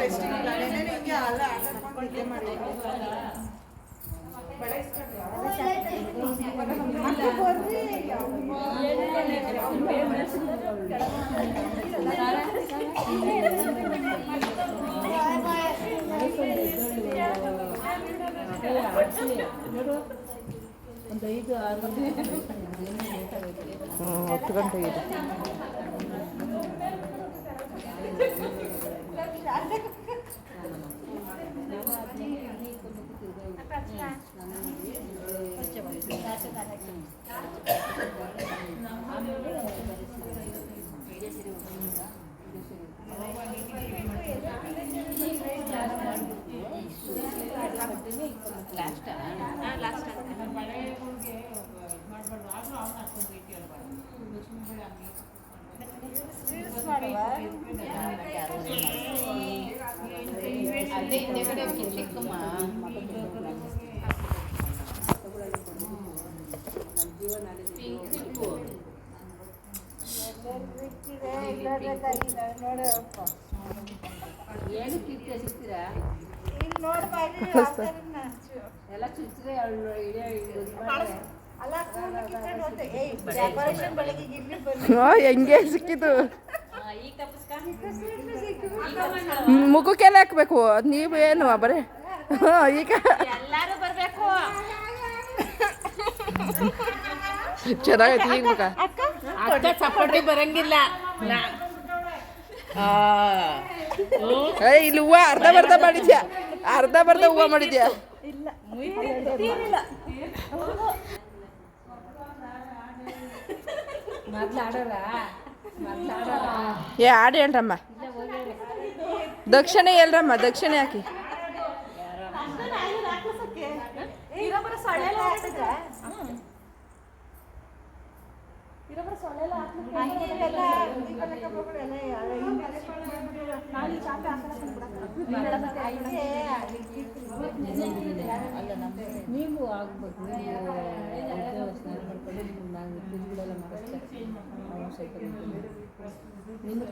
Resting ಅಲ್ಲೇ ನಿಮಗೆ ಅಲ್ಲ ಆರ್ಡರ್ ಮಾಡಿ ಬಳೆ ಇಷ್ಟ 음, 어떻게 한다 이거. ಅದೇ ಹಿಂದೆ ಕಡೆ ಚಿಕ್ಕಮ್ಮ ಏನು ಕಿರ್ತಿ ಸಿಗ್ತೀರಾ ಹೆಂಗೆ ಸಿಕ್ಕಿತು ಹ್ಮ್, ಮುಖಕ್ಕೆಲ್ಲ ಹಾಕ್ಬೇಕು ನೀವು ಏನು ಬರೀ ಈಗ ಚೆನ್ನಾಗೈತಿ ಈಗ ಬರಂಗಿಲ್ಲ ಏ ಇಲ್ಲಿ ಹೂವು ಅರ್ಧ ಬರ್ಧ ಮಾಡಿದ್ಯಾ? ಅರ್ಧ ಬರ್ಧ ಹೂವು ಮಾಡಿದ್ಯಾ? ಏ ಆಡಿ ಹೇಳ್ರಮ್ಮ ದಕ್ಷಿಣೆ ಎಲ್ರಮ್ಮ ದಕ್ಷಿಣೆ ಹಾಕಿ. ನೀವು ಆಗ್ಬೇಕು. ನೀವು ದೇವಸ್ಥಾನ ಮಾಡ್ಕೊಂಡು ನಾನು ಪೂಜೆಗಳೆಲ್ಲ ಮಾಡಿಸ್ತಾರೆ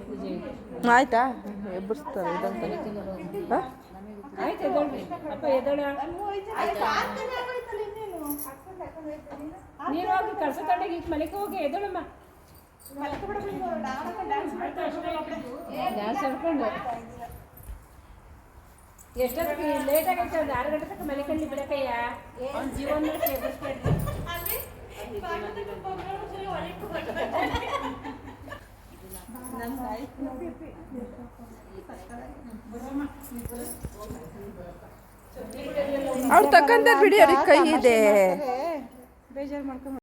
ಪೂಜೆ ಇದೆ ಆಯ್ತಾ ಎಬ್ಬರಿಸ್ತಾರೆ ಇದಂತ ಹಾಂ? ಆಯ್ತು ಎದಳ್ರಿ ಅಪ್ಪ ಎದಳ ನೀನು ಹೋಗಿ ಕಳ್ಸ ತಂಡಗೆ ಈಗ ಮನೆಗೆ ಹೋಗಿ ಎದಳಮ್ಮ ಡ್ಯಾನ್ಸ್ ಆಡ್ಕೊಂಡು. ಎಷ್ಟೊತ್ತಿಗೆ ಲೇಟ್ ಆಗೈತೆ ಒಂದು ಆರು ಗಂಟೆ ತನಕ ಮಲಿಕಂಡು ಬಿಡಕಯ್ಯ ಅವ್ನ ಜೀವನ ಅವ್ರು ತಕ್ಕಂತ ಬಿಡಿ ಅವ್ರಿಗೆ ಕೈ ಇದೆ. ಬೇಜಾರು ಮಾಡ್ಕೊಂಡು